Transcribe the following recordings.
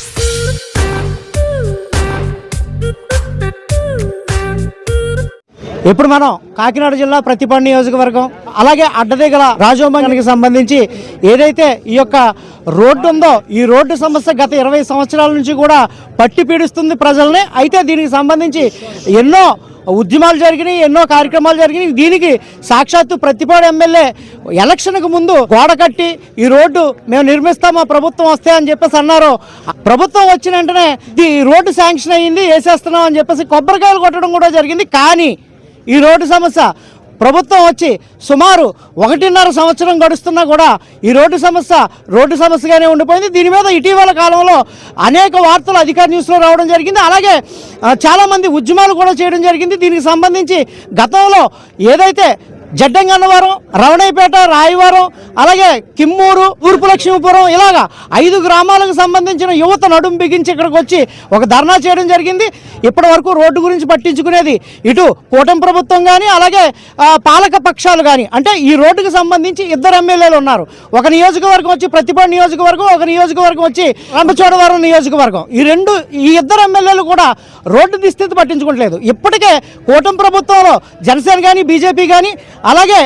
Ooh. ఇప్పుడు మనం కాకినాడ జిల్లా ప్రతిపాడు నియోజకవర్గం అలాగే అడ్డదిగల రాజోమంగనికి సంబంధించి ఏదైతే ఈ యొక్క రోడ్డు ఉందో ఈ రోడ్డు సమస్య గత ఇరవై సంవత్సరాల నుంచి కూడా పట్టి పీడిస్తుంది ప్రజల్ని. అయితే దీనికి సంబంధించి ఎన్నో ఉద్యమాలు జరిగినాయి ఎన్నో కార్యక్రమాలు జరిగినాయి. దీనికి సాక్షాత్తు ప్రతిపాడు ఎమ్మెల్యే ఎలక్షన్కు ముందు గోడ కట్టి ఈ రోడ్డు మేము నిర్మిస్తాం మా ప్రభుత్వం వస్తే అని చెప్పేసి అన్నారు. ప్రభుత్వం వచ్చిన వెంటనే ఈ రోడ్డు శాంక్షన్ అయ్యింది వేసేస్తున్నాం అని చెప్పేసి కొబ్బరికాయలు కొట్టడం కూడా జరిగింది. కానీ ఈ రోడ్డు సమస్య ప్రభుత్వం వచ్చి సుమారు ఒకటిన్నర సంవత్సరం గడుస్తున్నా కూడా ఈ రోడ్డు సమస్య రోడ్డు సమస్యగానే ఉండిపోయింది. దీని మీద ఇటీవల కాలంలో అనేక వార్తలు అధికార న్యూస్లో రావడం జరిగింది. అలాగే చాలామంది ఉద్యమాలు కూడా చేయడం జరిగింది. దీనికి సంబంధించి గతంలో ఏదైతే జడ్డంగన్నవరం రవణైపేట రాయవరం అలాగే కిమ్మూరు తూర్పు లక్ష్మీపురం ఇలాగా ఐదు గ్రామాలకు సంబంధించిన యువత నడుం బిగించి ఇక్కడికి వచ్చి ఒక ధర్నా చేయడం జరిగింది. ఇప్పటి వరకు రోడ్డు గురించి పట్టించుకునేది ఇటు కూటమి ప్రభుత్వం కానీ అలాగే పాలక పక్షాలు కానీ అంటే ఈ రోడ్డుకు సంబంధించి ఇద్దరు ఎమ్మెల్యేలు ఉన్నారు. ఒక నియోజకవర్గం వచ్చి ప్రతిపాడు నియోజకవర్గం ఒక నియోజకవర్గం వచ్చి రంపచోడవరం నియోజకవర్గం. ఈ రెండు ఈ ఇద్దరు ఎమ్మెల్యేలు కూడా రోడ్డు దిస్థితి పట్టించుకోవట్లేదు. ఇప్పటికే కూటమి ప్రభుత్వంలో జనసేన కానీ బీజేపీ కానీ అలాగే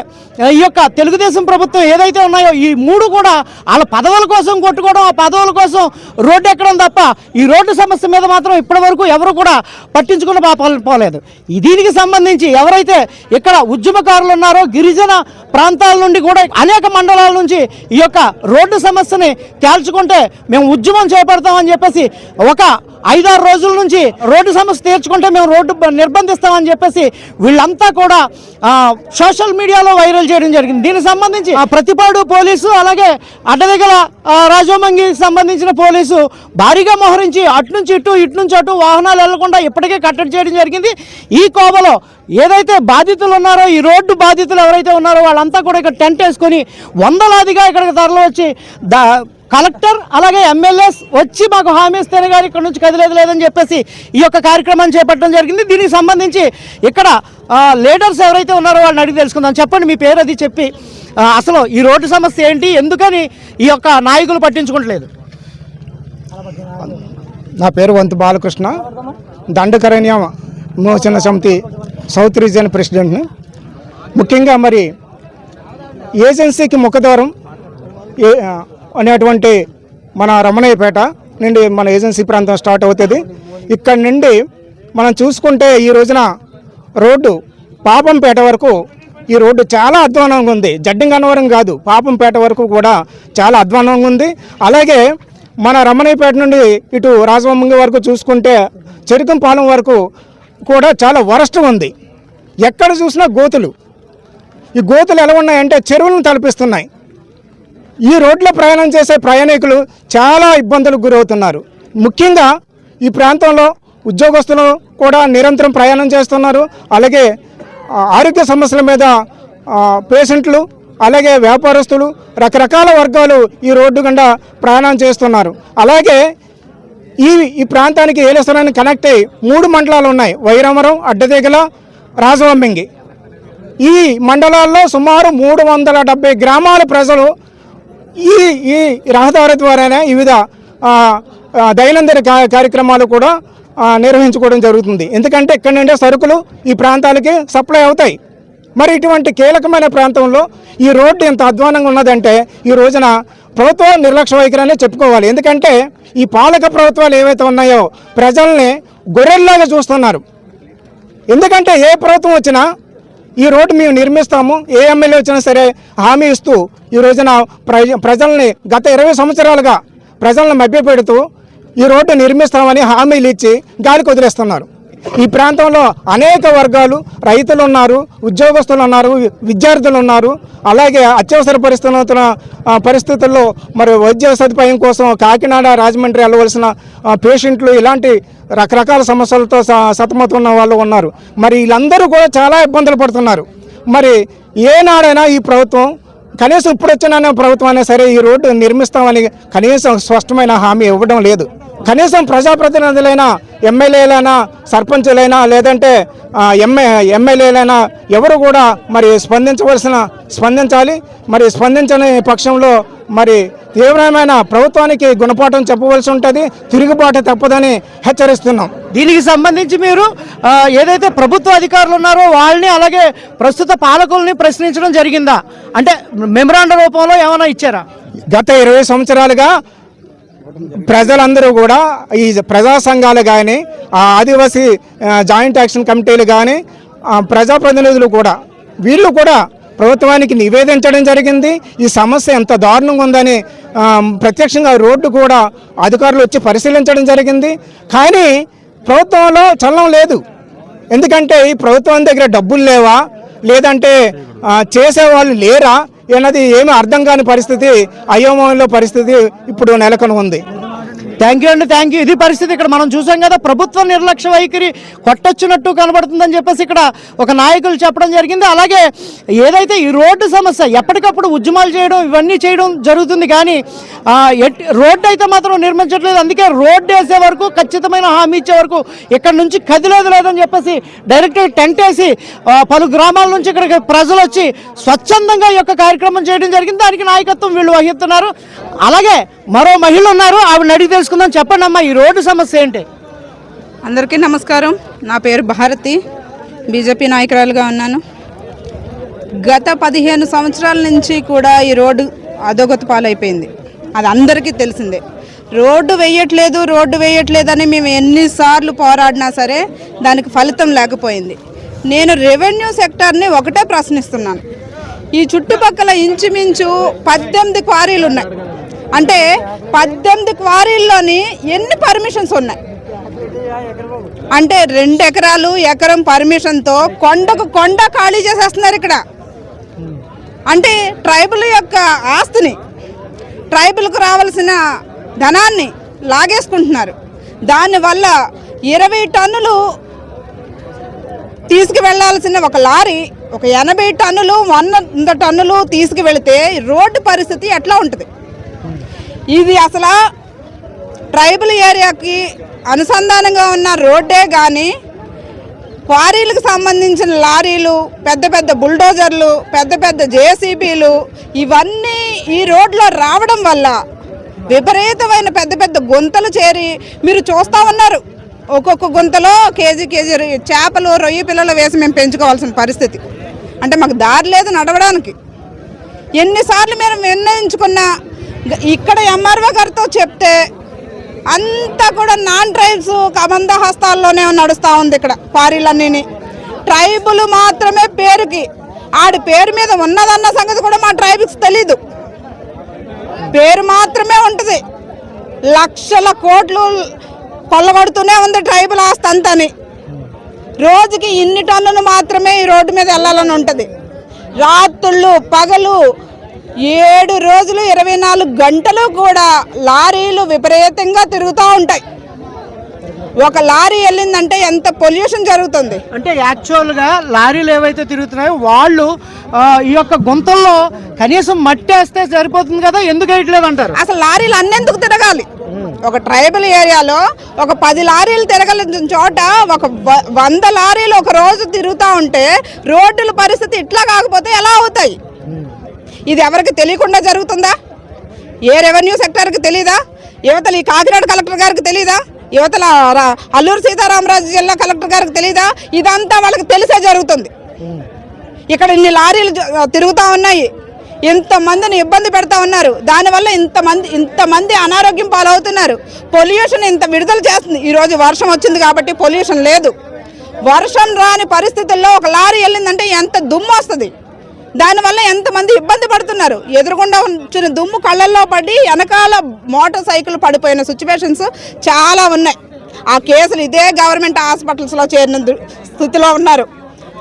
ఈ యొక్క తెలుగుదేశం ప్రభుత్వం ఏదైతే ఉన్నాయో ఈ మూడు కూడా వాళ్ళ పదవుల కోసం కొట్టుకోవడం ఆ పదవుల కోసం రోడ్డు ఎక్కడం తప్ప ఈ రోడ్డు సమస్య మీద మాత్రం ఇప్పటివరకు ఎవరు కూడా పట్టించుకున్న పోలేదు. దీనికి సంబంధించి ఎవరైతే ఇక్కడ ఉద్యమకారులు ఉన్నారో గిరిజన ప్రాంతాల నుండి కూడా అనేక మండలాల నుంచి ఈ యొక్క రోడ్డు సమస్యని తేల్చుకుంటే మేము ఉద్యమం చేపడతామని చెప్పేసి ఒక ఐదారు రోజుల నుంచి రోడ్డు సమస్య తీర్చుకుంటే మేము రోడ్డు నిర్బంధిస్తామని చెప్పేసి వీళ్ళంతా కూడా సోషల్ మీడియాలో వైరల్ చేయడం జరిగింది. దీనికి సంబంధించి ఆ, ప్రతిపాడు పోలీసు అలాగే అడ్డదిగల ఆ, సంబంధించిన పోలీసు భారీగా మోహరించి అటు నుంచి ఇటు ఇటు నుంచి అటు వాహనాలు వెళ్ళకుండా ఇప్పటికే కట్టడి చేయడం జరిగింది. ఈ కోవలో ఏదైతే బాధితులు ఉన్నారో ఈ రోడ్డు బాధితులు ఎవరైతే ఉన్నారో వాళ్ళంతా కూడా ఇక్కడ టెంట్ వేసుకొని వందలాదిగా ఇక్కడికి తరలి వచ్చి దా కలెక్టర్ అలాగే ఎమ్మెల్యేస్ వచ్చి మాకు హామీ ఇస్తేనే కానీ ఇక్కడ నుంచి కదిలేదు లేదని చెప్పేసి ఈ యొక్క కార్యక్రమాన్ని చేపట్టడం జరిగింది. దీనికి సంబంధించి ఇక్కడ లీడర్స్ ఎవరైతే ఉన్నారో వాళ్ళని అడిగి తెలుసుకుందాం. చెప్పండి మీ పేరు అది చెప్పి అసలు ఈ రోడ్డు సమస్య ఏంటి? ఎందుకని ఈ యొక్క నాయకులు పట్టించుకోవట్లేదు నా పేరు వంతు బాలకృష్ణ. దండకరణ్య మోచన సమితి సౌత్ రీజియన్ ప్రెసిడెంట్ని. ముఖ్యంగా మరి ఏజెన్సీకి ముఖద్వారం ఏ అనేటువంటి మన రమణయ్యపేట నుండి మన ఏజెన్సీ ప్రాంతం స్టార్ట్ అవుతుంది. ఇక్కడ నుండి మనం చూసుకుంటే ఈ రోజున రోడ్డు పాపంపేట వరకు ఈ రోడ్డు చాలా అధ్వానంగా ఉంది. జడ్డింగన్నవరం కాదు పాపంపేట వరకు కూడా చాలా అధ్వానంగా ఉంది. అలాగే మన రమణయ్యపేట నుండి ఇటు రాజవంగి వరకు చూసుకుంటే చెరుకంపాలెం వరకు కూడా చాలా వరస్ట్ ఉంది. ఎక్కడ చూసినా గోతులు. ఈ గోతులు ఎలా ఉన్నాయంటే చెరువులను తలపిస్తున్నాయి. ఈ రోడ్లో ప్రయాణం చేసే ప్రయాణికులు చాలా ఇబ్బందులకు గురవుతున్నారు. ముఖ్యంగా ఈ ప్రాంతంలో ఉద్యోగస్తులు కూడా నిరంతరం ప్రయాణం చేస్తున్నారు. అలాగే ఆరోగ్య సమస్యల మీద పేషెంట్లు అలాగే వ్యాపారస్తులు రకరకాల వర్గాలు ఈ రోడ్డు గుండా ప్రయాణం చేస్తున్నారు. అలాగే ఈ ఈ ప్రాంతానికి ఏలేశ్వరానికి కనెక్ట్ అయ్యి మూడు మండలాలు ఉన్నాయి. వైరామరం అడ్డదిగల రాజవంబింగి. ఈ మండలాల్లో సుమారు మూడు వందల డెబ్బై గ్రామాల ప్రజలు ఈ ఈ రహదారి ద్వారానే వివిధ దైనందిన కార్యక్రమాలు కూడా నిర్వహించుకోవడం జరుగుతుంది. ఎందుకంటే ఇక్కడ నుండే సరుకులు ఈ ప్రాంతాలకి సప్లై అవుతాయి. మరి ఇటువంటి కీలకమైన ప్రాంతంలో ఈ రోడ్డు ఎంత అధ్వానంగా ఉన్నదంటే ఈ రోజున ప్రభుత్వ నిర్లక్ష్య వైఖరి చెప్పుకోవాలి. ఎందుకంటే ఈ పాలక ప్రభుత్వాలు ఏవైతే ఉన్నాయో ప్రజల్ని గొర్రెల్లాగా చూస్తున్నారు. ఎందుకంటే ఏ ప్రభుత్వం వచ్చినా ఈ రోడ్డు మేము నిర్మిస్తాము ఏ ఎమ్మెల్యే వచ్చినా సరే హామీ ఇస్తూ ఈ రోజున ప్రజ ప్రజల్ని గత ఇరవై సంవత్సరాలుగా ప్రజలను మభ్యపెడుతూ ఈ రోడ్డు నిర్మిస్తామని హామీలు ఇచ్చి గాలికి వదిలేస్తున్నారు. ఈ ప్రాంతంలో అనేక వర్గాలు రైతులు ఉన్నారు ఉద్యోగస్తులు ఉన్నారు విద్యార్థులు ఉన్నారు అలాగే అత్యవసర పరిస్థితుల పరిస్థితుల్లో మరి వైద్య సదుపాయం కోసం కాకినాడ రాజమండ్రి వెళ్ళవలసిన పేషెంట్లు ఇలాంటి రకరకాల సమస్యలతో స- సతమతం ఉన్న వాళ్ళు ఉన్నారు. మరి వీళ్ళందరూ కూడా చాలా ఇబ్బందులు పడుతున్నారు. మరి ఏనాడైనా ఈ ప్రభుత్వం కనీసం ఇప్పుడు వచ్చిన ప్రభుత్వం అయినా సరే ఈ రోడ్డు నిర్మిస్తామని కనీసం స్పష్టమైన హామీ ఇవ్వడం లేదు. కనీసం ప్రజాప్రతినిధులైన ఎమ్మెల్యేలైనా సర్పంచులైనా లేదంటే ఎమ్మె ఎమ్మెల్యేలైనా ఎవరు కూడా మరి స్పందించవలసిన స్పందించాలి. మరి స్పందించని పక్షంలో మరి తీవ్రమైన ప్రభుత్వానికి గుణపాఠం చెప్పవలసి ఉంటుంది తిరుగుబాటు తప్పదని హెచ్చరిస్తున్నాం. దీనికి సంబంధించి మీరు ఏదైతే ప్రభుత్వ అధికారులు ఉన్నారో వాళ్ళని అలాగే ప్రస్తుత పాలకుల్ని ప్రశ్నించడం జరిగిందా? అంటే మెమరాండ రూపంలో ఏమైనా ఇచ్చారా? గత ఇరవై సంవత్సరాలుగా ప్రజలందరూ కూడా ఈ ప్రజా సంఘాలు కానీ ఆదివాసీ జాయింట్ యాక్షన్ కమిటీలు కానీ ప్రజాప్రతినిధులు కూడా వీళ్ళు కూడా ప్రభుత్వానికి నివేదించడం జరిగింది. ఈ సమస్య ఎంత దారుణంగా ఉందని ప్రత్యక్షంగా రోడ్డు కూడా అధికారులు వచ్చి పరిశీలించడం జరిగింది. కానీ ప్రభుత్వంలో చలనం లేదు. ఎందుకంటే ఈ ప్రభుత్వం దగ్గర డబ్బులు లేవా? లేదంటే చేసేవాళ్ళు లేరా? అన్నది ఏమీ అర్థం కాని పరిస్థితి అయోమయంలో పరిస్థితి ఇప్పుడు నెలకొని ఉంది. థ్యాంక్ యూ అండి థ్యాంక్ యూ ఇది పరిస్థితి ఇక్కడ మనం చూసాం కదా ప్రభుత్వ నిర్లక్ష్య వైఖరి కొట్టొచ్చినట్టు కనబడుతుందని చెప్పేసి ఇక్కడ ఒక నాయకులు చెప్పడం జరిగింది. అలాగే ఏదైతే ఈ రోడ్డు సమస్య ఎప్పటికప్పుడు ఉద్యమాలు చేయడం ఇవన్నీ చేయడం జరుగుతుంది కానీ ఎట్- రోడ్డు అయితే మాత్రం నిర్మించట్లేదు. అందుకే రోడ్డు వేసే వరకు ఖచ్చితమైన హామీ ఇచ్చే వరకు ఇక్కడ నుంచి కదిలేదు లేదని చెప్పేసి డైరెక్ట్ టెంట్ వేసి పలు గ్రామాల నుంచి ఇక్కడికి ప్రజలు వచ్చి స్వచ్ఛందంగా ఈ యొక్క కార్యక్రమం చేయడం జరిగింది. దానికి నాయకత్వం వీళ్ళు వహిస్తున్నారు. అలాగే మరో మహిళ ఉన్నారు ఆవిడ అడిగి తెలుసుకుందాం చెప్పండి అమ్మా ఈ రోడ్డు సమస్య ఏంటి? అందరికీ నమస్కారం. నా పేరు భారతి. బీజేపీ నాయకురాలుగా ఉన్నాను. గత పదిహేను సంవత్సరాల నుంచి కూడా ఈ రోడ్డు అధోగత పాలైపోయింది. అది అందరికీ తెలిసిందే. రోడ్డు వేయట్లేదు రోడ్డు వేయట్లేదని మేము ఎన్నిసార్లు పోరాడినా సరే దానికి ఫలితం లేకపోయింది. నేను రెవెన్యూ సెక్టార్ని ఒకటే ప్రశ్నిస్తున్నాను. ఈ చుట్టుపక్కల ఇంచుమించు పద్దెనిమిది క్వారీలు ఉన్నాయి అంటే పద్దెనిమిది క్వారీల్లోని ఎన్ని పర్మిషన్స్ ఉన్నాయి? అంటే రెండు ఎకరాలు ఎకరం పర్మిషన్తో కొండకు కొండ ఖాళీ చేసేస్తున్నారు ఇక్కడ. అంటే ట్రైబుల్ యొక్క ఆస్తిని ట్రైబుల్కు రావాల్సిన ధనాన్ని లాగేసుకుంటున్నారు. దానివల్ల ఇరవై టన్నులు తీసుకువెళ్ళాల్సిన ఒక లారీ ఒక ఎనభై టన్నులు వంద టన్నులు తీసుకువెళితే రోడ్డు పరిస్థితి ఎట్లా ఉంటుంది? ఇది అసలు ట్రైబల్ ఏరియాకి అనుసంధానంగా ఉన్న రోడ్డే కానీ క్వారీలకు సంబంధించిన లారీలు పెద్ద పెద్ద బుల్డోజర్లు పెద్ద పెద్ద జేసీబీలు ఇవన్నీ ఈ రోడ్లో రావడం వల్ల విపరీతమైన పెద్ద పెద్ద గుంతలు చేరి మీరు చూస్తూ ఉన్నారు. ఒక్కొక్క గుంతలో కేజీ కేజీ చేపలు రొయ్య పిల్లలు వేసి మేము పెంచుకోవాల్సిన పరిస్థితి. అంటే మాకు దారి లేదు నడవడానికి. ఎన్నిసార్లు మేము నిర్ణయించుకున్నా ఇక్కడ ఎంఆర్ఓ గారితో చెప్తే అంతా కూడా నాన్ ట్రైబ్స్ కబంధ హస్తాల్లోనే నడుస్తూ ఉంది ఇక్కడ క్వారీలన్నీ ట్రైబులు మాత్రమే పేరుకి. ఆడి పేరు మీద ఉన్నదన్న సంగతి కూడా మా ట్రైబ్స్ తెలీదు. పేరు మాత్రమే ఉంటుంది. లక్షల కోట్లు కొల్లగొడుతూనే ఉంది ట్రైబుల్ ఆస్తి అంతని. రోజుకి ఇన్ని టన్నులు మాత్రమే ఈ రోడ్డు మీద వెళ్ళాలని ఉంటుంది. రాత్రుళ్ళు పగలు ఏడు రోజులు ఇరవై నాలుగు గంటలు కూడా లారీలు విపరీతంగా తిరుగుతూ ఉంటాయి. ఒక లారీ వెళ్ళిందంటే ఎంత పొల్యూషన్ జరుగుతుంది? అంటే యాక్చువల్గా లారీలు ఏవైతే తిరుగుతున్నాయో వాళ్ళు ఈ యొక్క గుంతల్లో కనీసం మట్టి వేస్తే సరిపోతుంది కదా? ఎందుకు వేయట్లేదు అంటారు? అసలు లారీలు అన్నెందుకు తిరగాలి? ఒక ట్రైబల్ ఏరియాలో ఒక పది లారీలు తిరగలిసిన చోట ఒక వంద లారీలు ఒక రోజు తిరుగుతూ ఉంటే రోడ్డుల పరిస్థితి ఇట్లా కాకపోతే ఎలా అవుతాయి? ఇది ఎవరికి తెలియకుండా జరుగుతుందా? ఏ రెవెన్యూ సెక్టర్కి తెలీదా? యువతల ఈ కాకినాడ కలెక్టర్ గారికి తెలీదా? యువతల అల్లూరు సీతారామరాజు జిల్లా కలెక్టర్ గారికి తెలీదా? ఇదంతా వాళ్ళకి తెలిసే జరుగుతుంది. ఇక్కడ ఇన్ని లారీలు తిరుగుతూ ఉన్నాయి. ఇంతమందిని ఇబ్బంది పెడతా ఉన్నారు. దానివల్ల ఇంతమంది ఇంతమంది అనారోగ్యం పాలవుతున్నారు. పొల్యూషన్ ఇంత విడుదల చేస్తుంది. ఈరోజు వర్షం వచ్చింది కాబట్టి పొల్యూషన్ లేదు. వర్షం రాని పరిస్థితుల్లో ఒక లారీ వెళ్ళిందంటే ఎంత దుమ్ము వస్తుంది? దానివల్ల ఎంతమంది ఇబ్బంది పడుతున్నారు? ఎదురుగుండా వచ్చిన దుమ్ము కళ్ళల్లో పడి వెనకాల మోటార్ సైకిల్ పడిపోయిన సిచ్యువేషన్స్ చాలా ఉన్నాయి. ఆ కేసులు ఇదే గవర్నమెంట్ హాస్పిటల్స్లో చేరిన స్థితిలో ఉన్నారు.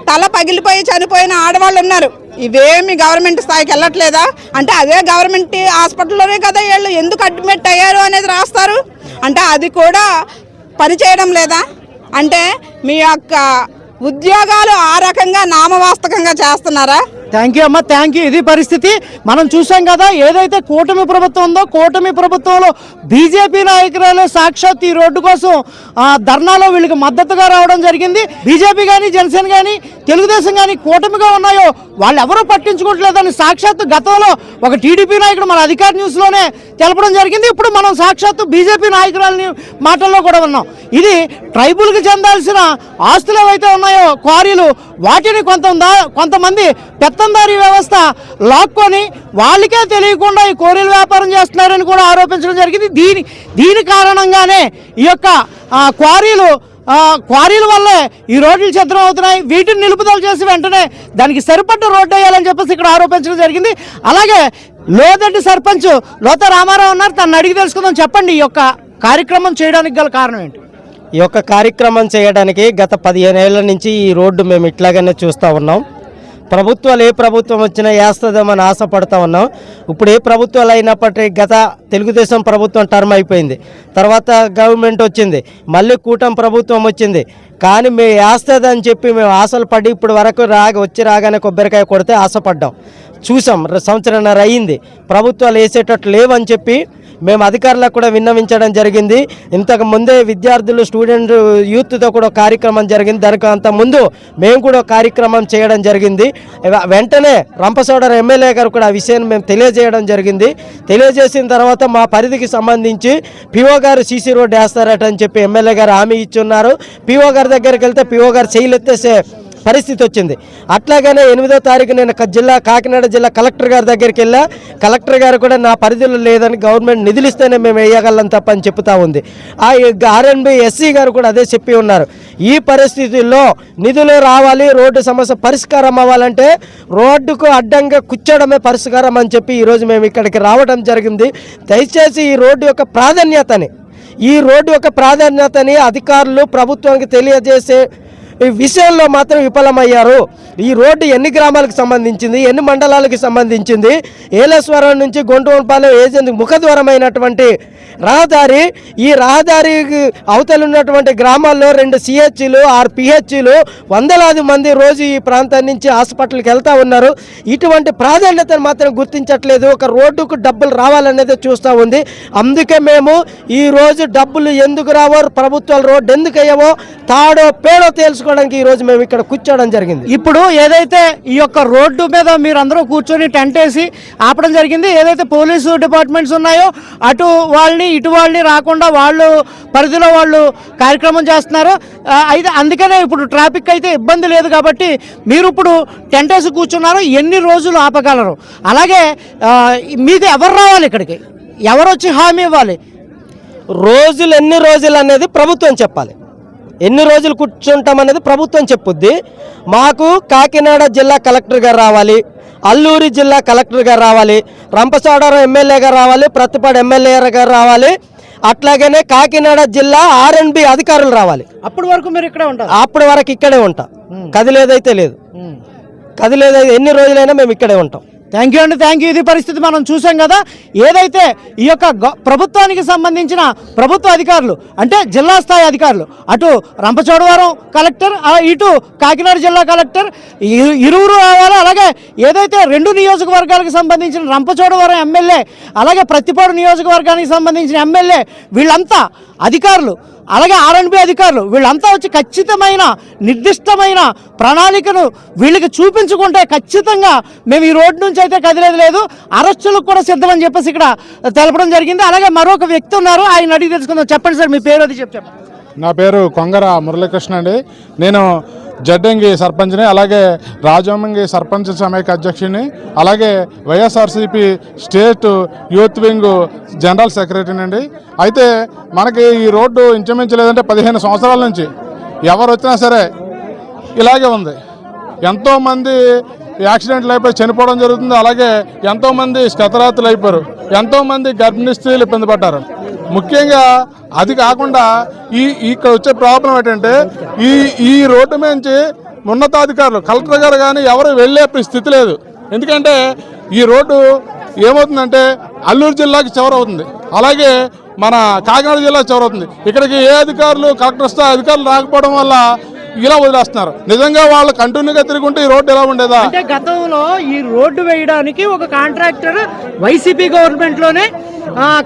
తల పగిలిపోయి చనిపోయిన ఆడవాళ్ళు ఉన్నారు. ఇవేమి గవర్నమెంట్ స్థాయికి వెళ్ళట్లేదా? అంటే అదే గవర్నమెంట్ హాస్పిటల్లోనే కదా వీళ్ళు ఎందుకు అడ్మిట్ అయ్యారు అనేది రాస్తారు. అంటే అది కూడా పని చేయడం లేదా? అంటే మీ యొక్క ఉద్యోగాలు ఆ రకంగా నామవాస్తకంగా చేస్తున్నారా? థ్యాంక్ యూ అమ్మ థ్యాంక్ యూ. ఇది పరిస్థితి. మనం చూసాం కదా ఏదైతే కూటమి ప్రభుత్వం ఉందో కూటమి ప్రభుత్వంలో బీజేపీ నాయకురాలు సాక్షాత్ ఈ రోడ్డు కోసం ధర్నాలో వీళ్ళకి మద్దతుగా రావడం జరిగింది. బీజేపీ కానీ జనసేన కానీ తెలుగుదేశం కానీ కూటమిగా ఉన్నాయో వాళ్ళు ఎవరూ పట్టించుకోవట్లేదని సాక్షాత్ గతంలో ఒక టీడీపీ నాయకుడు మన అధికార న్యూస్లోనే తెలపడం జరిగింది. ఇప్పుడు మనం సాక్షాత్తు బీజేపీ నాయకురాలని మాటల్లో కూడా ఉన్నాం. ఇది ట్రైబుల్కి చెందాల్సిన ఆస్తులు ఏవైతే ఉన్నాయో క్వారీలు వాటిని కొంత కొంతమంది పెత్తందారీ వ్యవస్థ లాక్కొని వాళ్ళకే తెలియకుండా ఈ కోరీల వ్యాపారం చేస్తున్నారని కూడా ఆరోపించడం జరిగింది. దీని దీని కారణంగానే ఈ యొక్క క్వారీలు క్వారీల వల్లే ఈ రోడ్లు చిత్రం అవుతున్నాయి. వీటిని నిలుపుదల చేసి వెంటనే దానికి సరిపడ్డ రోడ్డు వేయాలని చెప్పేసి ఇక్కడ ఆరోపించడం జరిగింది. అలాగే లోదడ్డి సర్పంచ్ లోత రామారావు ఉన్నారు తను అడిగి తెలుసుకుందాం. చెప్పండి ఈ యొక్క కార్యక్రమం చేయడానికి గల కారణం ఏంటి? ఈ యొక్క కార్యక్రమం చేయడానికి గత పదిహేను ఏళ్ళ నుంచి ఈ రోడ్డు మేము ఇట్లాగనే చూస్తూ ఉన్నాం. ప్రభుత్వాలు ఏ ప్రభుత్వం వచ్చినా వేస్తుందేమని ఆశపడతా ఉన్నాం. ఇప్పుడు ఏ ప్రభుత్వాలు అయినప్పటికీ గత తెలుగుదేశం ప్రభుత్వం టర్మ్ అయిపోయింది. తర్వాత గవర్నమెంట్ వచ్చింది. మళ్ళీ కూటమి ప్రభుత్వం వచ్చింది. కానీ మేము వేస్తుందని చెప్పి మేము ఆశలు పడి ఇప్పుడు వరకు రాగా వచ్చి రాగానే కొబ్బరికాయ కొడితే ఆశపడ్డాం. చూసాం. సంవత్సరంన్నర అయ్యింది ప్రభుత్వాలు వేసేటట్లు లేవని చెప్పి మేము అధికారులకు కూడా విన్నవించడం జరిగింది. ఇంతకు ముందే విద్యార్థులు స్టూడెంట్ యూత్తో కూడా కార్యక్రమం జరిగింది. దానికి అంత ముందు మేము కూడా కార్యక్రమం చేయడం జరిగింది. వెంటనే రంపసోడర్ ఎమ్మెల్యే గారు కూడా ఆ విషయాన్ని మేము తెలియజేయడం జరిగింది. తెలియజేసిన తర్వాత మా పరిధికి సంబంధించి పిఓ గారు సీసీ రోడ్డు వేస్తారట అని చెప్పి ఎమ్మెల్యే గారు హామీ ఇచ్చున్నారు పిఓ గారి దగ్గరికి వెళ్తే పిఓ గారు చేయలెత్తేసే పరిస్థితి వచ్చింది. అట్లాగనే ఎనిమిదో తారీఖు నేను జిల్లా కాకినాడ జిల్లా కలెక్టర్ గారి దగ్గరికి వెళ్ళా. కలెక్టర్ గారు కూడా నా పరిధిలో లేదని గవర్నమెంట్ నిధులు ఇస్తేనే మేము వేయగలం తప్ప అని చెప్తా ఉంది. ఆ ఆర్ఎన్బి ఎస్సీ గారు కూడా అదే చెప్పి ఉన్నారు. ఈ పరిస్థితుల్లో నిధులు రావాలి రోడ్డు సమస్య పరిష్కారం అవ్వాలంటే రోడ్డుకు అడ్డంగా కూర్చోవడమే పరిష్కారం అని చెప్పి ఈరోజు మేము ఇక్కడికి రావడం జరిగింది. దయచేసి ఈ రోడ్డు యొక్క ప్రాధాన్యతని ఈ రోడ్డు యొక్క ప్రాధాన్యతని అధికారులు ప్రభుత్వానికి తెలియజేసే ఈ విషయంలో మాత్రం విఫలమయ్యారు. ఈ రోడ్డు ఎన్ని గ్రామాలకు సంబంధించింది? ఎన్ని మండలాలకు సంబంధించింది? ఏలేశ్వరం నుంచి గుంటూరుపాలెం ఏజెంట్ ముఖద్వారమైనటువంటి రహదారి ఈ రహదారి అవతలు ఉన్నటువంటి గ్రామాల్లో రెండు సిహెచ్లు ఆరు పిహెచ్లు వందలాది మంది రోజు ఈ ప్రాంతం నుంచి హాస్పిటల్కి వెళ్తా ఉన్నారు. ఇటువంటి ప్రాధాన్యతను మాత్రం గుర్తించట్లేదు. ఒక రోడ్డుకు డబ్బులు రావాలనేది చూస్తూ ఉంది. అందుకే మేము ఈ రోజు డబ్బులు ఎందుకు రావో ప్రభుత్వాలు రోడ్డు ఎందుకు అయ్యావో తాడో పేడో తేల్చుకోవడానికి ఈ రోజు మేము ఇక్కడ కూర్చోవడం జరిగింది. ఇప్పుడు ఏదైతే ఈ యొక్క రోడ్డు మీద మీరు అందరూ కూర్చొని టెంట్ వేసి ఆపడం జరిగింది ఏదైతే పోలీసు డిపార్ట్మెంట్స్ ఉన్నాయో అటు వాళ్ళని ఇటు వాళ్ళని రాకుండా వాళ్ళు పరిధిలో వాళ్ళు కార్యక్రమం చేస్తున్నారు. అయితే అందుకనే ఇప్పుడు ట్రాఫిక్ అయితే ఇబ్బంది లేదు కాబట్టి మీరు ఇప్పుడు టెంట్ వేసి కూర్చున్నారు ఎన్ని రోజులు ఆపగలరు? అలాగే మీకు ఎవరు రావాలి ఇక్కడికి? ఎవరు వచ్చి హామీ ఇవ్వాలి? రోజులు ఎన్ని రోజులు అనేది ప్రభుత్వం చెప్పాలి. ఎన్ని రోజులు కూర్చుంటాం అనేది ప్రభుత్వం చెప్పుద్ది. మాకు కాకినాడ జిల్లా కలెక్టర్ గారు రావాలి అల్లూరి జిల్లా కలెక్టర్ గారు రావాలి రంపచోడవరం ఎమ్మెల్యే గారు రావాలి ప్రతిపాడు ఎమ్మెల్యే గారు రావాలి అట్లాగనే కాకినాడ జిల్లా ఆర్ఎన్బి అధికారులు రావాలి. అప్పటి వరకు మీరు ఇక్కడే ఉంటారు? అప్పటి వరకు ఇక్కడే ఉంటాం. కదిలేదైతే లేదు. కదిలేదైతే ఎన్ని రోజులైనా మేము ఇక్కడే ఉంటాం. థ్యాంక్ యూ అండి థ్యాంక్ యూ ఇది పరిస్థితి మనం చూసాం కదా. ఏదైతే ఈ యొక్క ప్రభుత్వానికి సంబంధించిన ప్రభుత్వ అధికారులు అంటే జిల్లా స్థాయి అధికారులు అటు రంపచోడవరం కలెక్టర్ ఇటు కాకినాడ జిల్లా కలెక్టర్ ఇరువురు రావాలి అలాగే ఏదైతే రెండు నియోజకవర్గాలకు సంబంధించిన రంపచోడవరం ఎమ్మెల్యే అలాగే ప్రతిపాడు నియోజకవర్గానికి సంబంధించిన ఎమ్మెల్యే వీళ్ళంతా అధికారులు అలాగే ఆర్ఎన్బి అధికారులు వీళ్ళంతా వచ్చి ఖచ్చితమైన నిర్దిష్టమైన ప్రణాళికను వీళ్ళకి చూపించుకుంటే ఖచ్చితంగా మేము ఈ రోడ్డు నుంచి అయితే కదిలేదు లేదు. అరెస్టులకు కూడా సిద్ధమని చెప్పేసి ఇక్కడ తెలపడం జరిగింది. అలాగే మరొక వ్యక్తి ఉన్నారు. ఆయన అడిగి తెలుసుకుందాం. చెప్పండి సార్ మీ పేరు అది చెప్పండి. నా పేరు కొంగర మురళీకృష్ణ అండి. నేను జడ్డంగి సర్పంచ్ని అలాగే రాజమంగి సర్పంచ్ సమైక్య అధ్యక్షుని అలాగే YSRCP state youth wing general సెక్రటరీని అండి. అయితే మనకి ఈ రోడ్డు ఇంచుమించు లేదంటే పదిహేను సంవత్సరాల నుంచి ఎవరు వచ్చినా సరే ఇలాగే ఉంది. ఎంతోమంది యాక్సిడెంట్లు అయిపోయి చనిపోవడం జరుగుతుంది. అలాగే ఎంతోమంది క్షతరాతులు అయిపోయారు. ఎంతోమంది గర్భిణీ స్త్రీలు ఇబ్బంది పడ్డారు. ముఖ్యంగా అది కాకుండా ఈ ఇక్కడ వచ్చే ప్రాబ్లం ఏంటంటే ఈ ఈ రోడ్డు నుంచి ఉన్నతాధికారులు కలెక్టర్ గారు కానీ ఎవరు వెళ్ళే స్థితి లేదు. ఎందుకంటే ఈ రోడ్డు ఏమవుతుందంటే అల్లూరు జిల్లాకి చివరవుతుంది. అలాగే మన కాకినాడ జిల్లా చివరవుతుంది. ఇక్కడికి ఏ అధికారులు కలెక్టర్ స్థాయి అధికారులు రాకపోవడం వల్ల ఇలా వదిలేస్తున్నారు. నిజంగా వాళ్ళు కంటిన్యూగా తిరుగుంటే ఈ రోడ్డు ఎలా ఉండేదా? అంటే గతంలో ఈ రోడ్డు వేయడానికి ఒక కాంట్రాక్టర్ వైసీపీ గవర్నమెంట్లోనే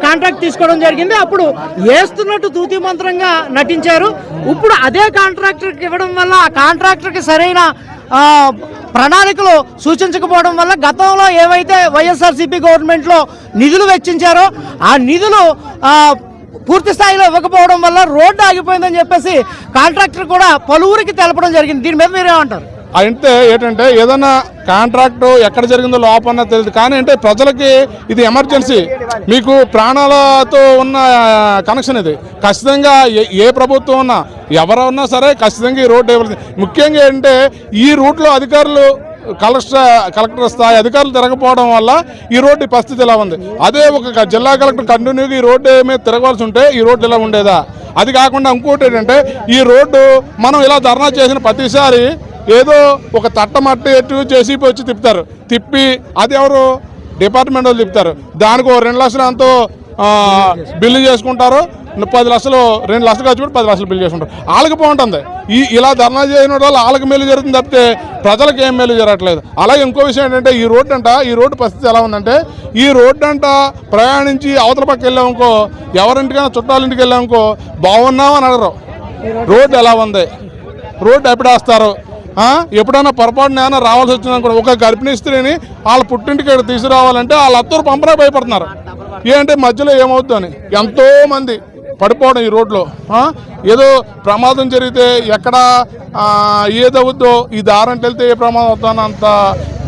కాంట్రాక్ట్ తీసుకోవడం జరిగింది. అప్పుడు వేస్తున్నట్టు తూతి మంత్రంగా నటించారు. ఇప్పుడు అదే కాంట్రాక్టర్కి ఇవ్వడం వల్ల ఆ కాంట్రాక్టర్కి సరైన ప్రణాళికలు సూచించకపోవడం వల్ల గతంలో ఏవైతే వైఎస్ఆర్సీపీ గవర్నమెంట్లో నిధులు వెచ్చించారో ఆ నిధులు పూర్తి స్థాయిలో ఇవ్వకపోవడం వల్ల రోడ్డు ఆగిపోయిందని చెప్పేసి కాంట్రాక్టర్ కూడా పలువురికి తెలపడం జరిగింది. దీని మీద మీరేమంటారు? అంటే ఏంటంటే ఏదైనా కాంట్రాక్ట్ ఎక్కడ జరిగిందో లోపన్న తెలియదు. కానీ అంటే ప్రజలకి ఇది ఎమర్జెన్సీ. మీకు ప్రాణాలతో ఉన్న కనెక్షన్ ఇది. ఖచ్చితంగా ఏ- ఏ ప్రభుత్వం ఉన్నా ఎవరు ఉన్నా సరే ఖచ్చితంగా ఈ రోడ్డు ఇవ్వాలి ముఖ్యంగా ఏంటంటే ఈ రూట్లో అధికారులు కలెక్టర్ కలెక్టర్ స్థాయి అధికారులు తిరగకపోవడం వల్ల ఈ రోడ్డు పరిస్థితి ఇలా ఉంది? అదే ఒక జిల్లా కలెక్టర్ కంటిన్యూగా ఈ రోడ్డు మీద తిరగవలసి ఉంటే ఈ రోడ్డు ఇలా ఉండేదా? అది కాకుండా ఇంకోటి ఏంటంటే ఈ రోడ్డు మనం ఇలా ధర్నా చేసిన ప్రతిసారి ఏదో ఒక తట్ట మట్టి ఎట్టు జేసీపీ వచ్చి తిప్పుతారు. తిప్పి అది ఎవరు? డిపార్ట్మెంట్ వాళ్ళు తిప్పుతారు. దానికి ఓ రెండు లక్షలు ఎంతో బిల్లు చేసుకుంటారు. పది లక్షలు రెండు లక్షలు ఖర్చు పెట్టి పది లక్షలు బిల్లు చేసుకుంటారు. వాళ్ళకి బాగుంటుంది. ఈ ఇలా ధర్నా చేయడం వల్ల వాళ్ళకి మేలు జరుగుతుంది తప్పితే ప్రజలకు ఏం మేలు జరగట్లేదు. అలాగే ఇంకో విషయం ఏంటంటే ఈ రోడ్డు అంట ఈ రోడ్డు పరిస్థితి ఎలా ఉందంటే ఈ రోడ్డు అంట ప్రయాణించి అవతల పక్క వెళ్ళామనుకో ఎవరింటికైనా చుట్టాలింటికి వెళ్ళామనుకో బాగున్నామని అడగరు రోడ్డు ఎలా ఉంది? రోడ్డు ఎప్పుడేస్తారు? ఎప్పుడైనా పొరపాటున ఏమైనా రావాల్సి వచ్చిందనుకో ఒక గర్భిణీ స్త్రీని వాళ్ళ పుట్టింటికి ఇక్కడ తీసుకురావాలంటే వాళ్ళ అత్తరు పంపనే భయపడుతున్నారు. ఏంటంటే మధ్యలో ఏమవుతుందని ఎంతోమంది పడిపోవడం ఈ రోడ్లో. ఏదో ప్రమాదం జరిగితే ఎక్కడ ఏదవుద్దో ఈ దారంటే వెళ్తే ఏ ప్రమాదం అవుతుందో అంత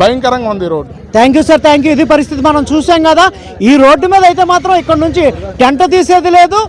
భయంకరంగా ఉంది ఈ road. Thank you sir thank you ఇది పరిస్థితి మనం చూసాం కదా. ఈ రోడ్డు మీద అయితే మాత్రం ఇక్కడ నుంచి టెంట తీసేది లేదు.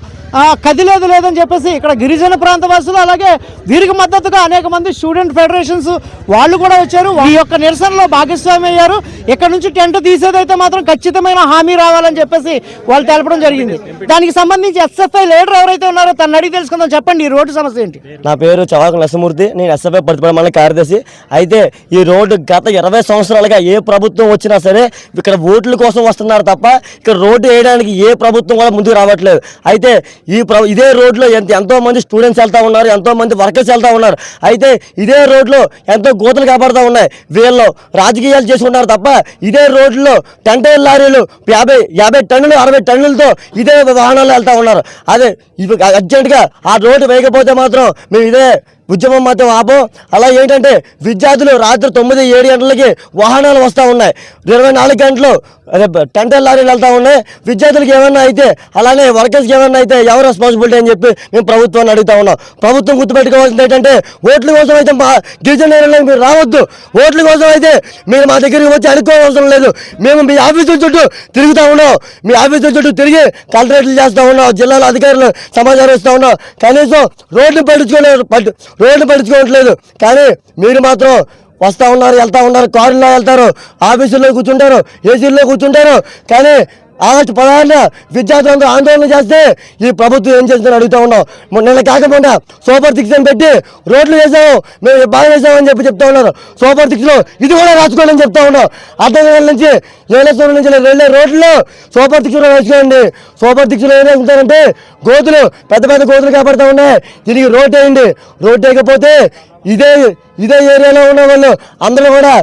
కదిలేదు లేదని చెప్పేసి ఇక్కడ గిరిజన ప్రాంత వాసులు అలాగే వీరికి మద్దతుగా అనేక మంది స్టూడెంట్ ఫెడరేషన్స్ వాళ్ళు కూడా వచ్చారు. ఈ యొక్క నిరసనలో భాగస్వామి అయ్యారు. ఇక్కడ నుంచి టెంట్ తీసేదైతే మాత్రం ఖచ్చితమైన హామీ రావాలని చెప్పేసి వాళ్ళు తెలపడం జరిగింది. దానికి సంబంధించి ఎస్ఎఫ్ఐ లీడర్ ఎవరైతే ఉన్నారో తను అడిగి తెలుసుకుందాం. చెప్పండి ఈ రోడ్డు సమస్య ఏంటి? నా పేరు చవాకు నరసింహమూర్తి. నేను ఎస్ఎఫ్ఐ ప్రతిపడ కార్యదర్శి. అయితే ఈ రోడ్డు గత ఇరవై సంవత్సరాలుగా ఏ ప్రభుత్వం వచ్చినా సరే ఇక్కడ ఓట్ల కోసం వస్తున్నారు తప్ప ఇక్కడ రోడ్డు వేయడానికి ఏ ప్రభుత్వం కూడా ముందుకు రావట్లేదు. అయితే ఈ ప్ర ఇదే రోడ్లో ఎంత ఎంతో మంది స్టూడెంట్స్ వెళ్తూ ఉన్నారు ఎంతోమంది వర్కర్స్ వెళ్తూ ఉన్నారు. అయితే ఇదే రోడ్లో ఎంతో గోతులు కాపాడుతూ ఉన్నాయి. వీళ్ళు రాజకీయాలు చేసుకుంటారు తప్ప ఇదే రోడ్లో టెంటైల్ లారీలు యాభై యాభై టన్నులు అరవై టన్నులతో ఇదే వాహనాలు వెళ్తూ ఉన్నారు. అదే ఇవి అర్జెంటుగా ఆ రోడ్డు వేయకపోతే మాత్రం మేము ఇదే ఉద్యమం మాత్రం ఆపం. అలా ఏంటంటే విద్యార్థులు రాత్రి తొమ్మిది ఏడు గంటలకి వాహనాలు వస్తూ ఉన్నాయి. ఇరవై నాలుగు గంటలు టెంటర్ టెంటల్ లారీలు వెళ్తా ఉన్నాయి. విద్యార్థులకు ఏమన్నా అయితే అలానే వర్కర్స్కి ఏమన్నా అయితే ఎవరు రెస్పాన్సిబిలిటీ అని చెప్పి మేము ప్రభుత్వాన్ని అడుగుతా ఉన్నాం. ప్రభుత్వం గుర్తుపెట్టుకోవాల్సింది ఏంటంటే ఓట్ల కోసం అయితే మా గిరిజన మీరు రావద్దు. ఓట్ల కోసం అయితే మీరు మా దగ్గరికి వచ్చి అనుకోవాల్సిన లేదు. మేము మీ ఆఫీసుల చుట్టూ తిరుగుతూ ఉన్నాం. మీ ఆఫీసుల చుట్టూ తిరిగి కలెక్టరేట్లు చేస్తూ ఉన్నాం జిల్లాల అధికారులు సమాచారం ఇస్తూ ఉన్నాం. కనీసం రోడ్లు పట్టించుకోలేదు రోడ్లు పడుచుకోవట్లేదు కానీ మీరు మాత్రం వస్తూ ఉన్నారు వెళ్తా ఉన్నారు కారులో వెళ్తారు ఆఫీసుల్లో కూర్చుంటారు ఏసీల్లో కూర్చుంటారు. కానీ ఆగస్టు పదహారున విద్యార్థులందరూ ఆందోళన చేస్తే ఈ ప్రభుత్వం ఏం చేస్తుందని అడుగుతా ఉన్నాం. నిన్న కాకుండా సూపర్ సిక్స్ అని పెట్టి రోడ్లు వేసాము మేము బాగా వేసామని చెప్పి చెప్తా ఉన్నారు. సూపర్ సిక్స్లో ఇది కూడా రాసుకోండి అని చెప్తా ఉన్నాం. అర్ధనగర్ నుంచి ఏలేశ్వరం నుంచి వెళ్ళే రోడ్లు సూపర్ సిక్స్లో సూపర్ సిక్స్లో ఏం వేసుకుంటారంటే గోతులు పెద్ద పెద్ద గోతులు కాపాడుతూ ఉన్నాయి. తిరిగి రోడ్ వేయండి. రోడ్ వేయకపోతే ఇదే ఇదే ఏరియాలో ఉన్న వాళ్ళు అందరూ కూడా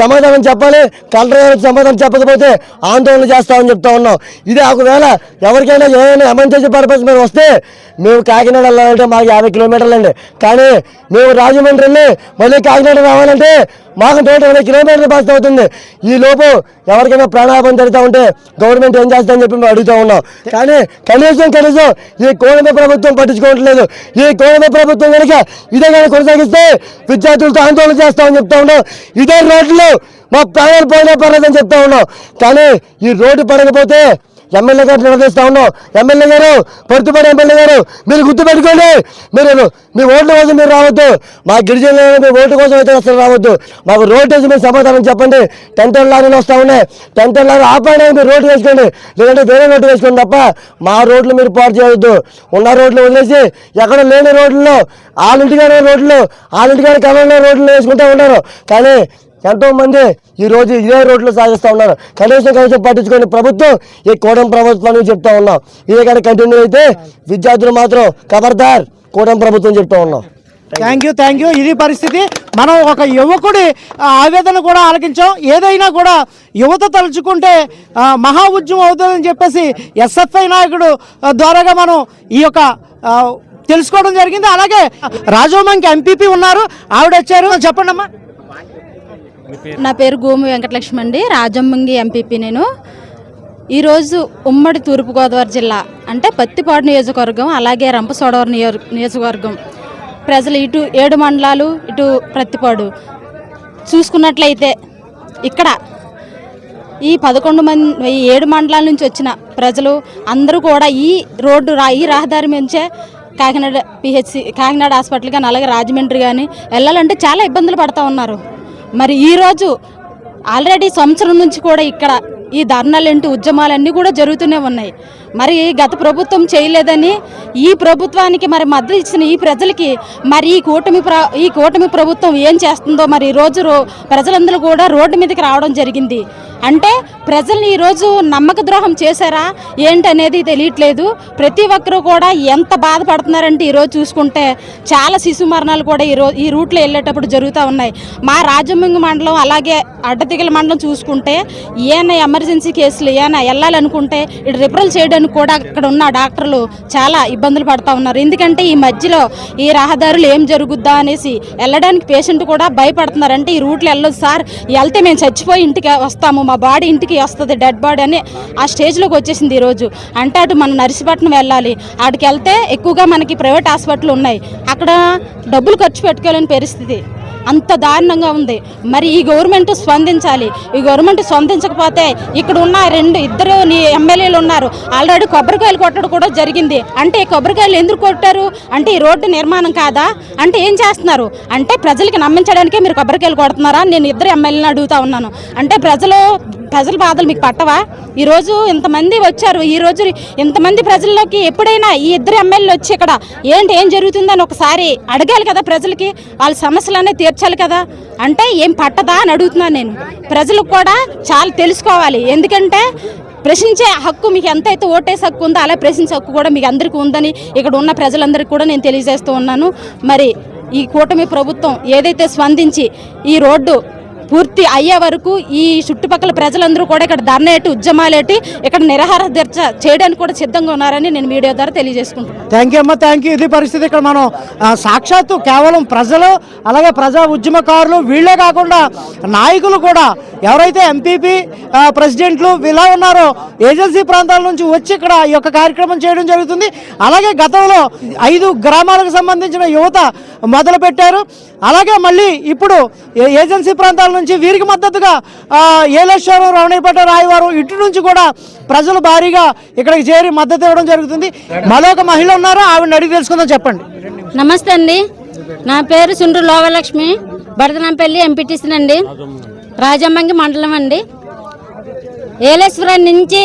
సమాధానం చెప్పాలి కలెక్టర్ గారికి సమాధానం చెప్పకపోతే ఆందోళన చేస్తామని చెప్తా ఉన్నాం. ఇదే ఒకవేళ ఎవరికైనా ఏమైనా ఎమర్జెన్సీ పర్పస్ మీద వస్తే మేము కాకినాడ వెళ్ళాలంటే మాకు యాభై కిలోమీటర్లు అండి. కానీ మేము రాజమండ్రి వెళ్ళి మళ్ళీ కాకినాడ రావాలంటే మాకు నూట ఇరవై కిలోమీటర్లు బస్ అవుతుంది. ఈ లోపు ఎవరికైనా ప్రాణాపాయం జరుగుతూ ఉంటే గవర్నమెంట్ ఏం చేస్తుందని చెప్పి మేము అడుగుతా ఉన్నాం. కానీ కనీసం కనీసం ఈ కోడమ ప్రభుత్వం పట్టించుకోవట్లేదు. ఈ కోడమ ప్రభుత్వం కనుక ఇదే కానీ కొనసాగిస్తే రైతులతో ఆందోళన చేస్తామని చెప్తా ఉన్నాం ఇదే రోడ్లు మా ప్రాణాలు పోయినా పర్లేదని చెప్తా ఉన్నాం కానీ ఈ రోడ్డు పడకపోతే ఎమ్మెల్యే గారు నిలదీస్తా ఉన్నాం. ఎమ్మెల్యే గారు పొరుతుపడి ఎమ్మెల్యే గారు మీరు గుర్తుపెట్టుకోండి. మీరు మీ ఓట్ల కోసం మీరు రావద్దు. మా గిరిజనులు మీ ఓటు కోసం అయితే అసలు రావద్దు. మాకు రోడ్ వేసి మీరు సమాధానం చెప్పండి. టెంటర్ లారీలు వస్తా ఉన్నాయి. టెంటర్ లారీ ఆపడానికి మీరు రోడ్డు వేసుకోండి. లేదంటే వేరే రోడ్డు వేసుకోండి తప్ప మా రోడ్లు మీరు పాటు చేయవద్దు ఉన్న రోడ్లు వదిలేసి ఎక్కడ లేని రోడ్లలో వాళ్ళింటిగానే రోడ్లు వాళ్ళింటిగానే కమలనే రోడ్లు వేసుకుంటూ ఉన్నారు కానీ ఎంతో మంది ఈ రోజు ఇదే రోడ్లు సాగిస్తూ ఉన్నారు. కనీసం కనీసం పట్టించుకొని ప్రభుత్వం ఈ కూటమి ప్రభుత్వాన్ని చెప్తా ఉన్నాం. ఇదే కానీ కంటిన్యూ అయితే విద్యార్థులు మాత్రం ఖబర్దార్ కూటమి ప్రభుత్వం చెప్తా ఉన్నాం. థ్యాంక్ యూ థ్యాంక్ యూ ఇది పరిస్థితి. మనం ఒక యువకుడి ఆవేదన కూడా ఆలకించాం. ఏదైనా కూడా యువత తలుచుకుంటే మహా ఉద్యమం అవుతుందని చెప్పేసి ఎస్ఎఫ్ఐ నాయకుడు ద్వారాగా మనం ఈ యొక్క తెలుసుకోవడం జరిగింది. అలాగే రాజోమంకి ఎంపీపీ ఉన్నారు. ఆవిడ వచ్చారు చెప్పండి అమ్మా నా పేరు గోము వెంకటలక్ష్మి అండి. రాజమ్మంగి ఎంపీపీ నేను. ఈరోజు ఉమ్మడి తూర్పుగోదావరి జిల్లా అంటే పత్తిపాడు నియోజకవర్గం అలాగే రంపసోడవరం నియో నియోజకవర్గం. ప్రజలు ఇటు ఏడు మండలాలు ఇటు ప్రత్తిపాడు. చూసుకున్నట్లయితే ఇక్కడ ఈ పదకొండు మంది ఈ ఏడు మండలాల నుంచి వచ్చిన ప్రజలు అందరూ కూడా ఈ రోడ్డు రా ఈ రహదారి నుంచే కాకినాడ పిహెచ్సి కాకినాడ హాస్పిటల్ కానీ అలాగే రాజమండ్రి కానీ వెళ్ళాలంటే చాలా ఇబ్బందులు పడుతూ ఉన్నారు. మరి ఈరోజు ఆల్రెడీ సంవత్సరం నుంచి కూడా ఇక్కడ ఈ ధర్నాలేంటి ఉద్యమాలన్నీ కూడా జరుగుతూనే ఉన్నాయి. మరి గత ప్రభుత్వం చేయలేదని ఈ ప్రభుత్వానికి మరి మద్దతు ఇచ్చిన ఈ ప్రజలకి మరి ఈ కూటమి ప్ర ఈ కూటమి ప్రభుత్వం ఏం చేస్తుందో మరి ఈరోజు రో ప్రజలందరూ కూడా రోడ్డు మీదకి రావడం జరిగింది. అంటే ప్రజల్ని ఈరోజు నమ్మక ద్రోహం చేశారా? ఏంటనేది తెలియట్లేదు. ప్రతి ఒక్కరూ కూడా ఎంత బాధపడుతున్నారంటే ఈరోజు చూసుకుంటే చాలా శిశు మరణాలు కూడా ఈరోజు ఈ రూట్లో వెళ్ళేటప్పుడు జరుగుతూ ఉన్నాయి. మా రాజమంగి మండలం అలాగే అడ్డతిగల మండలం చూసుకుంటే ఏమైనా ఎమర్జెన్సీ కేసులు ఏమైనా వెళ్ళాలనుకుంటే ఇటు రిఫరల్ చేయడానికి కూడా అక్కడ ఉన్న డాక్టర్లు చాలా ఇబ్బందులు పడతా ఉన్నారు. ఎందుకంటే ఈ మధ్యలో ఈ రహదారులు ఏం జరుగుద్దా అనేసి వెళ్ళడానికి పేషెంట్ కూడా భయపడుతున్నారు. అంటే ఈ రూట్లో వెళ్ళదు సార్ వెళ్తే మేము చచ్చిపోయి ఇంటికి వస్తాము మా బాడీ ఇంటికి వస్తుంది డెడ్ బాడీ అని ఆ స్టేజ్లోకి వచ్చేసింది ఈరోజు అంటే అటు మనం నర్సీపట్నం వెళ్ళాలి అక్కడికి వెళ్తే ఎక్కువగా మనకి ప్రైవేట్ హాస్పిటల్ ఉన్నాయి. అక్కడ డబ్బులు ఖర్చు పెట్టుకోలేని పరిస్థితి. అంత దారుణంగా ఉంది. మరి ఈ గవర్నమెంట్ స్పందించాలి. ఈ గవర్నమెంట్ స్పందించకపోతే ఇక్కడ ఉన్న రెండు ఇద్దరు నీ ఎమ్మెల్యేలు ఉన్నారు. ఆల్రెడీ కొబ్బరికాయలు కొట్టడం కూడా జరిగింది. అంటే ఈ కొబ్బరికాయలు ఎందుకు కొట్టారు? అంటే ఈ రోడ్డు నిర్మాణం కాదా? అంటే ఏం చేస్తున్నారు? అంటే ప్రజలకి నమ్మించడానికే మీరు కొబ్బరికాయలు కొడుతున్నారా? నేను ఇద్దరు ఎమ్మెల్యేని అడుగుతా ఉన్నాను. అంటే ప్రజలు ప్రజల బాధలు మీకు పట్టవా? ఈరోజు ఇంతమంది వచ్చారు. ఈ రోజు ఇంతమంది ప్రజల్లోకి ఎప్పుడైనా ఈ ఇద్దరు ఎమ్మెల్యేలు వచ్చి ఇక్కడ ఏంటి ఏం జరుగుతుందని ఒకసారి అడగాలి కదా ప్రజలకి? వాళ్ళ సమస్యలనే తీర్చాలి కదా? అంటే ఏం పట్టదా అని అడుగుతున్నాను నేను. ప్రజలకు కూడా చాలా తెలుసుకోవాలి. ఎందుకంటే ప్రశ్నించే హక్కు మీకు ఎంతైతే ఓటేసే హక్కు ఉందో అలా ప్రశ్నించే హక్కు కూడా మీకు అందరికీ ఉందని ఇక్కడ ఉన్న ప్రజలందరికీ కూడా నేను తెలియజేస్తూ ఉన్నాను. మరి ఈ కూటమి ప్రభుత్వం ఏదైతే స్పందించి ఈ రోడ్డు పూర్తి అయ్యే వరకు ఈ చుట్టుపక్కల ప్రజలందరూ కూడా ఇక్కడ ధర్నేటి ఉద్యమాలేటి ఇక్కడ నిరాహార దీక్ష చేయడానికి కూడా సిద్ధంగా ఉన్నారని నేను మీడియా ద్వారా తెలియజేసుకుంటున్నాను. థ్యాంక్ యూ అమ్మ థ్యాంక్ యూ ఇది పరిస్థితి ఇక్కడ మనం సాక్షాత్తు కేవలం ప్రజలు అలాగే ప్రజా ఉద్యమకారులు వీళ్ళే కాకుండా నాయకులు కూడా ఎవరైతే ఎంపీపీ ప్రెసిడెంట్లు ఇలా ఉన్నారో ఏజెన్సీ ప్రాంతాల నుంచి వచ్చి ఇక్కడ ఈ యొక్క కార్యక్రమం చేయడం జరుగుతుంది. అలాగే గతంలో ఐదు గ్రామాలకు సంబంధించిన యువత మొదలు పెట్టారు అలాగే మళ్ళీ ఇప్పుడు ఏజెన్సీ ప్రాంతాల నుంచి వీరికి మద్దతుగా ఏలేశ్వరం రమణీపేట రాయవారు ఇటు నుంచి కూడా ప్రజలు భారీగా ఇక్కడికి చేరి మద్దతు ఇవ్వడం జరుగుతుంది. మరొక మహిళ ఉన్నారు? ఆవిడని అడిగి తెలుసుకుందాం చెప్పండి. నమస్తే అండి. నా పేరు సుండ్రు లోవలక్ష్మి. భరతనంపల్లి ఎంపీటీసీ అండి రాజమ్మంగి మండలం అండి. ఏలేశ్వరం నుంచి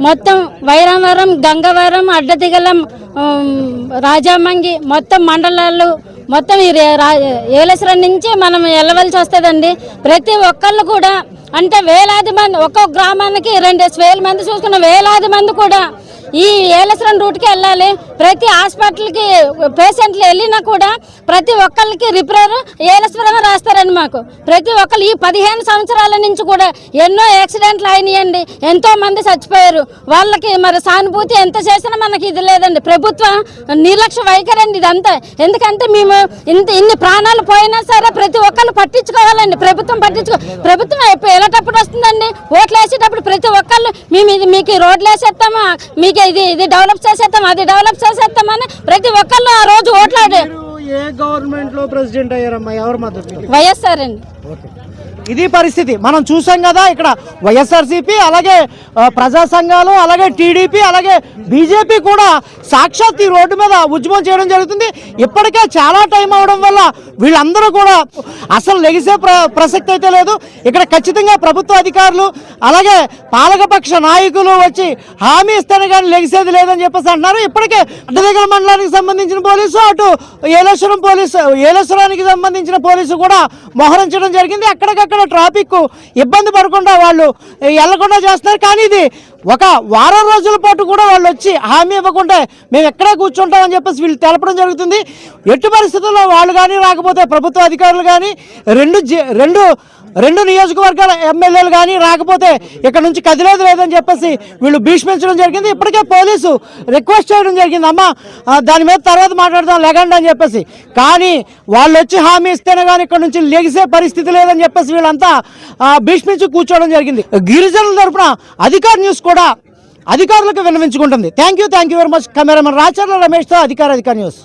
మొత్తం వైరావరం గంగవరం అడ్డదిగలం రాజామంగి మొత్తం మండలాలు మొత్తం ఈ రా- ఏలేశ్వరం నుంచి మనం వెళ్ళవలసి వస్తుందండి. ప్రతి ఒక్కళ్ళు కూడా అంటే వేలాది మంది ఒక్కొక్క గ్రామానికి రెండు వేల మంది చూసుకున్న వేలాది మంది కూడా ఈ ఏలసరం రూట్కి వెళ్ళాలి. ప్రతి హాస్పిటల్కి పేషెంట్లు వెళ్ళినా కూడా ప్రతి ఒక్కరికి రిపేర్ ఏలస్వరం రాస్తారండి మాకు. ప్రతి ఒక్కరు ఈ పదిహేను సంవత్సరాల నుంచి కూడా ఎన్నో యాక్సిడెంట్లు అయినాయండి. ఎంతో మంది చచ్చిపోయారు. వాళ్ళకి మరి సానుభూతి ఎంత చేసినా మనకి ఇది లేదండి. ప్రభుత్వం నిర్లక్ష్య వైఖరి అండి ఇదంతా. ఎందుకంటే మేము ఇంత ఇన్ని ప్రాణాలు పోయినా సరే ప్రతి ఒక్కళ్ళు పట్టించుకోవాలండి. ప్రభుత్వం పట్టించుకో ప్రభుత్వం వెళ్ళేటప్పుడు వస్తుందండి. ఓట్లు వేసేటప్పుడు ప్రతి ఒక్కళ్ళు మేము ఇది మీకు రోడ్లు వేసేస్తామా? మీకు ఇది ఇది డెవలప్ చేసేస్తాం అది డెవలప్ చేసేస్తామని ప్రతి ఒక్కళ్ళు ఆ రోజు ఓట్లాడు ఏ గవర్నమెంట్లో ప్రెసిడెంట్ అయ్యారమ్మా? ఎవరు మద్దతు వైఎస్ఆర్ అండి. ఇది పరిస్థితి. మనం చూసాం కదా ఇక్కడ వైఎస్ఆర్సీపీ అలాగే ప్రజా సంఘాలు అలాగే టీడీపీ అలాగే బీజేపీ కూడా సాక్షాత్ ఈ రోడ్డు మీద ఉద్యమం చేయడం జరుగుతుంది. ఇప్పటికే చాలా టైం అవడం వల్ల వీళ్ళందరూ కూడా అసలు లెగిసే ప్ర ప్రసక్తి అయితే లేదు. ఇక్కడ ఖచ్చితంగా ప్రభుత్వ అధికారులు అలాగే పాలకపక్ష నాయకులు వచ్చి హామీ ఇస్తాను కానీ లెగిసేది లేదని చెప్పేసి అంటున్నారు. ఇప్పటికే అడ్డదగల మండలానికి సంబంధించిన పోలీసు అటు ఏలేశ్వరం పోలీసు ఏలేశ్వరానికి సంబంధించిన పోలీసు కూడా మోహరించడం జరిగింది. అక్కడికక్కడ ట్రాఫిక్ ఇబ్బంది పడకుండా వాళ్ళు వెళ్ళకుండా చేస్తున్నారు. కానీ ఇది ఒక వారం రోజుల పాటు కూడా వాళ్ళు వచ్చి హామీ ఇవ్వకుంటే మేము ఎక్కడే కూర్చుంటామని చెప్పేసి వీళ్ళు తెలపడం జరుగుతుంది. ఎట్టి పరిస్థితుల్లో వాళ్ళు కానీ రాకపోతే ప్రభుత్వ అధికారులు కానీ రెండు రెండు రెండు నియోజకవర్గాల ఎమ్మెల్యేలు కానీ రాకపోతే ఇక్కడ నుంచి కదిలేదు లేదని చెప్పేసి వీళ్ళు భీష్మించడం జరిగింది. ఇప్పటికే పోలీసు రిక్వెస్ట్ చేయడం జరిగింది. అమ్మ దాని మీద తర్వాత మాట్లాడదాం లేకండి అని చెప్పేసి. కానీ వాళ్ళు వచ్చి హామీ ఇస్తేనే కానీ ఇక్కడ నుంచి లెగిసే పరిస్థితి లేదని చెప్పేసి వీళ్ళంతా భీష్మించి కూర్చోవడం జరిగింది. గిరిజనుల తరపున అధికార న్యూస్ కూడా అధికారులకు విన్నవించుకుంటుంది. Thank you thank you very much cameraman Racharla రమేష్తో అధికార అధికార న్యూస్